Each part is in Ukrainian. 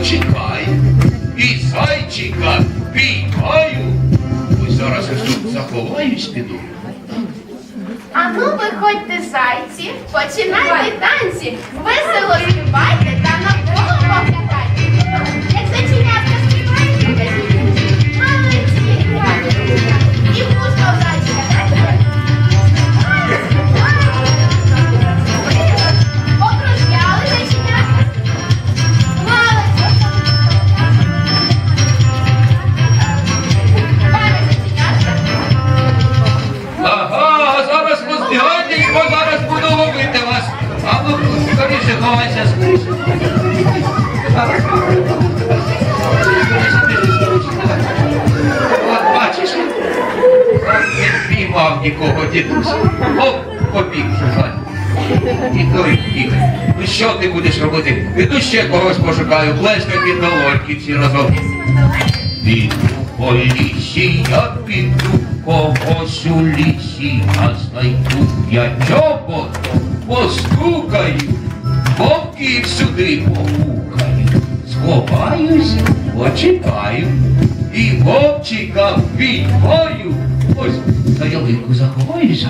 почекаю, і зайчика піймаю. Ось зараз я тут заховаюсь піду. Ану, виходьте, зайці, починайте танці, весело співайте От не впіймав нікого дідусь. Оп, побіг шукати. І той втік. Що ти будеш робити? Піду ще когось пошукаю, плескай під долоньки всі разом. Піду по лісі, я піду когось у лісі, а знайду я чоботом постукаю, вовків сюди погукаю, сховаюсь, почекаю, і вовчика відбою. Ось за ялинку заховаюсь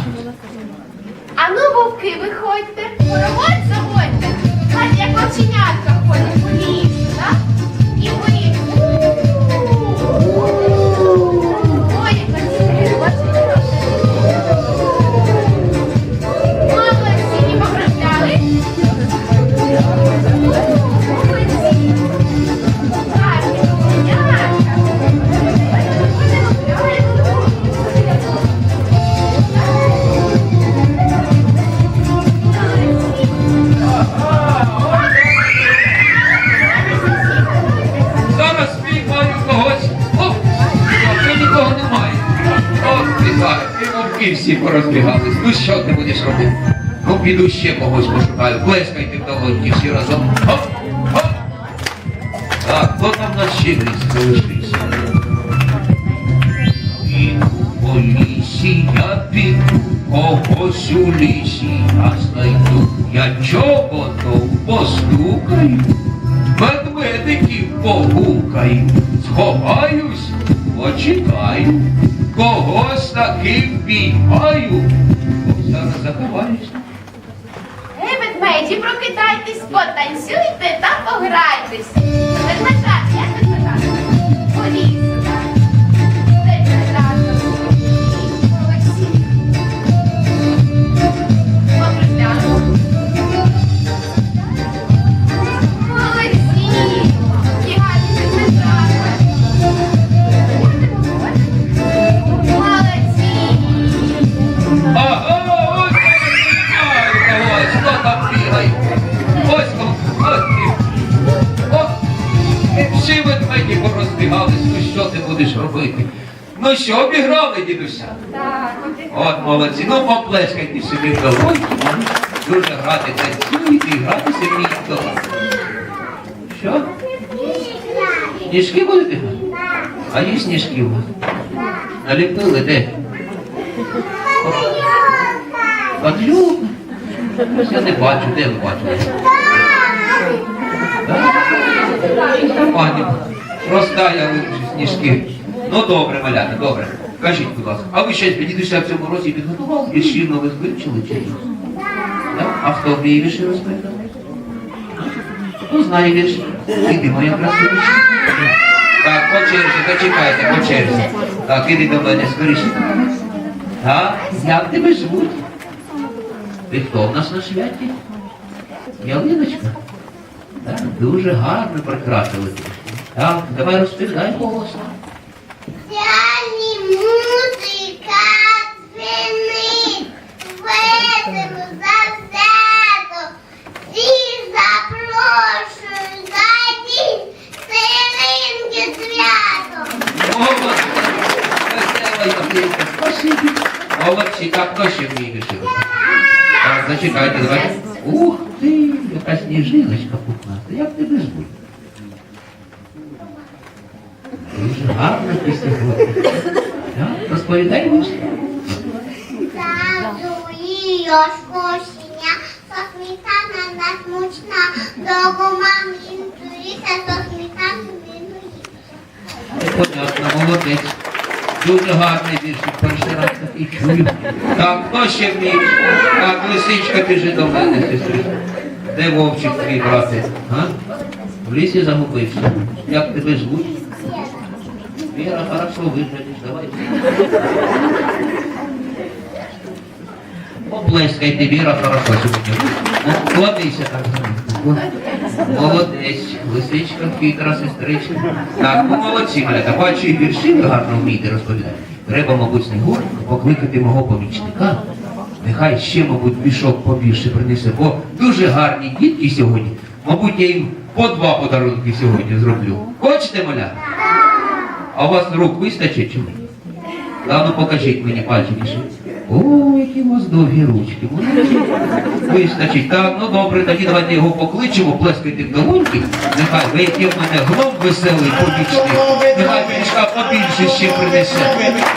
піду ще когось пошукаю. Плескайте в долоньки всі разом. Оп! Оп! Так, хто там на ще ліс залишився? По лісі, я піду, когось у лісі, а знайду. Я чоботом постукаю, ведмедиків погукаю, сховаюсь, почекаю, когось таки впіймаю. Зараз заховаюсь. Гей, прокидайтесь, потанцюйте та пограйтесь. Будеш робити? Ну що, обіграли, дідуся? Так, От молодці, ну поплескайте собі в долоньки. Дуже грати танцюєте і гратися вмієте. Що? Сніжки будете грати? А є сніжки у вас? Наліпили де? Падлюка. Я не бачу, де ви бачите? Так? Пані, проста я вирішив сніжки. Ну добре, малята, добре. Кажіть, будь ласка, а ви щось дідуся в цьому році підготували? Віршів нових вивчили чи ні? А хто вміє вірші розповідати? Ну, знає вірші. Іди, моя красивичка. Так, по черзі, зачекайте, по черзі. Так, іди до мене скоріше. Так, як тебе звуть? Ти хто в нас на святі? Ялиночка? Так, дуже гарно прикрасили. Так, давай розповідай голосно. Сяні музика дзвенить, весело завзято, всіх запрошую зайти, сиринки свято. Молодці! Весела ялинка. Спасибі. Молодці, так хто ще вміє? Так, зачекайте, давайте. Ух ти, яка сніжиночка пухнаста. Як тебе звуть? Дуже гарна сьогодні. Так, розповідай мені. Кошеня, со сметана нас мучна, довго мам їм туріся, со сметани. Понятно, молодець. Дуже гарний віршик, перший раз такий чую. Так, хто ще вміє? Так, лисичка, біжи до мене, сестричка. Де вовчик твій брати? А? В лісі загубився. Як тебе звуть? Віра, хорошо виглядиш, давай. Облескайте, Віра, хорошо сьогодні. Ну, Кладися так. Молодець, лисичка, хитра сестричка. Так, ну молодці, малята, бачу, і вірші ви гарно вмієте розповідати. Треба, мабуть, Снігурку покликати мого помічника. Нехай ще, мабуть, мішок побільше принесе, бо дуже гарні дітки сьогодні. Мабуть, я їм по два подарунки сьогодні зроблю. Хочете, маля? А у вас рук вистачить? А ну покажіть мені пальчики. О, які у вас довгі ручки. Вистачить. Так, ну добре, тоді давайте його покличемо, плескайте в долоньки. Нехай ви який в мене гном веселий, побічний. Нехай мішка побільше ще принесе.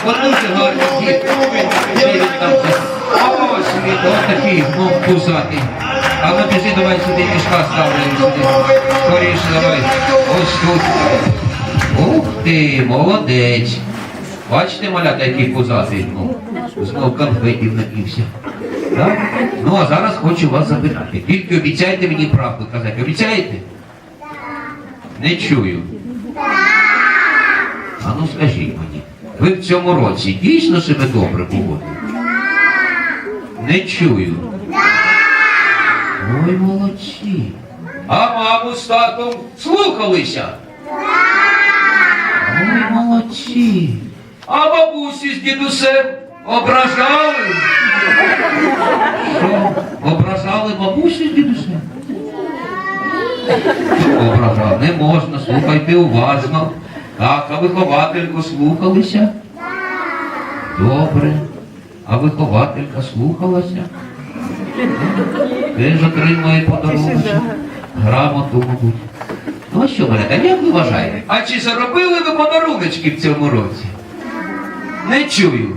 От дуже гарні діти. Ось він, ось такий гном пузатий. А ну біжи, давай сюди мішка ставлю. Скоріше давай. Ось тут. Ух ти, молодець. Бачите, малята, який пузатий, ну, знов конфетів напівся. Так? Ну, а зараз хочу вас запитати. Тільки обіцяйте мені правду казати. Обіцяєте? Не чую. А ну скажіть мені, ви в цьому році дійсно себе добре поводите? Не чую. Ой, молодці. А маму з татом слухалися? Ой. А бабусі з дідусем ображали? Що? Ображали бабусі з дідусем? Що ображали? Не можна, слухайте уважно. Так, а виховательку слухалися? Добре. А вихователька слухалася? Теж отримує подарунок. Грамоту, мабуть. Ну що, Марята, як ви вважаєте? А чи заробили ви подаруночки в цьому році? Не чую.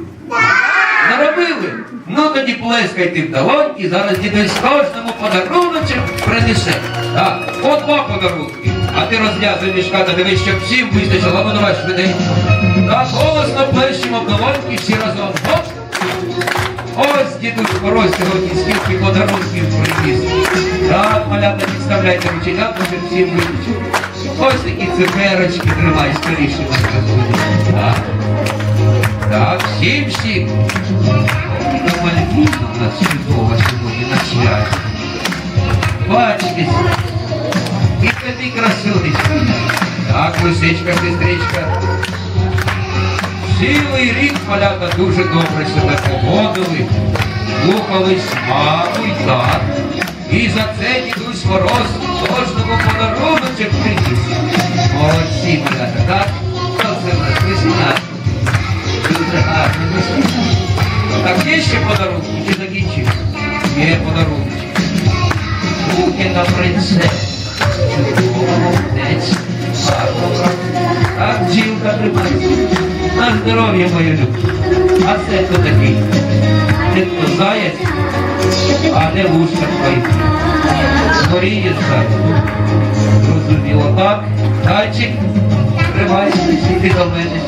Заробили? Ну тоді плескайте в долоньки, зараз дідусь кожному подаруночок принесе. Так, от два подарунки. А ти розв'язуй мішка та дивись, щоб всім вистачило. Ну давай швиденько. Так, голосно плещемо в долоньки всі разом. Оп! Дідусь Мороз сьогодні скільки подарунків приніс. Так, малята, підставляйте рученятку, щоб всім вистачило. Ось такі цукерочки тримай скоріше. Так. Так, всім всім. І Мальвіна у нас чудова сьогодні на святі. Бачите, і тобі красунечка. Так, лисичка, сестричка. Цілий рік малята дуже добре себе поводили, слухались маму й тат. І за це дідусь мороз кожному подаруночок приніс. Молодці, малята, так? Це в нас весна? Дуже гарно весна. Так є ще подарунки чи закінчив? Є подарунки. Руки на принцес. Чудово, молодець. Так, бджілка тримається. На здоров'я моє люб. А це хто такий? Це хто заяць? А де вушка твої? Горіє ззаду. Зрозуміло, так? Зайчик, тримайся, сіди до мене.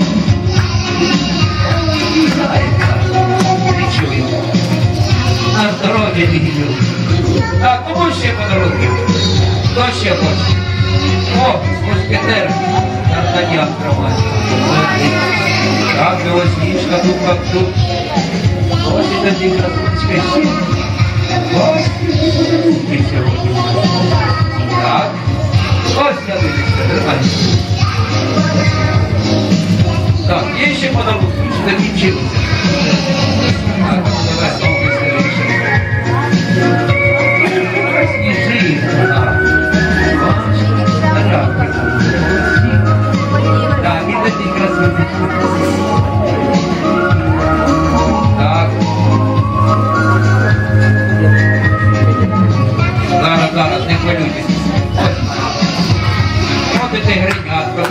Заяць, не. На здоров'я мій люб. Так, кому ще подарунки? Хто ще хоче? О, мушкетер. Д'Артаньян тримає. Так, білосніжка, тут как тут. Ось і тоді красунечка ще. Ось. І сьогодні. Так. Ось ялиночка, тримай. Так, є ще подарунки, закінчилися. Так, давай знову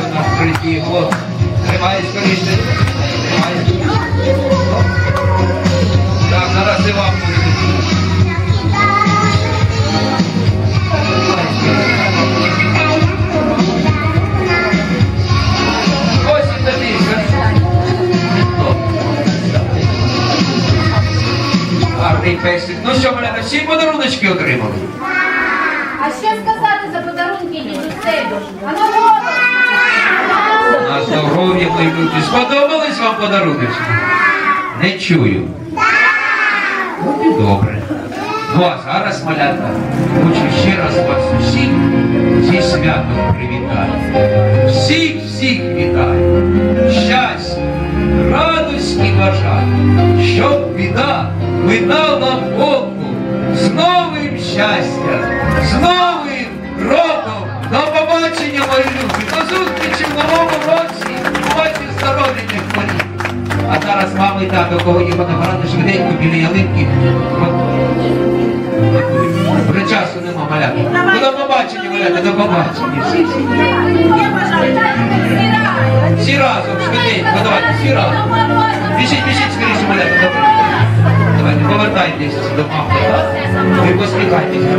до нас прийти. От, тримай скоріше, тримай. Так, зараз і вам буде. Гарний песик. Ну що, Марина, всі подаруночки отримали? А що сказати за подарунки дідусеві. А ну, на! На здоров'я люди. Сподобались вам подаруночки? Не чую. От і добре. Ну а зараз, малята, хочу ще раз вас усіх зі святом привітати. Всіх, всіх вітаю. Щастя, радості бажаю, щоб біда минала в оку. З новим щастям, з новим зараз мами і тато, кого є фотоапарати, швиденько біля ялинки. Вже часу нема, малята. Ну, до побачення, малята, до побачення. Всі, разом, швиденько, давайте, всі разом. Біжіть, біжіть скоріше, малята, добре. Давайте, повертайтесь до мами. Ви посміхайтеся.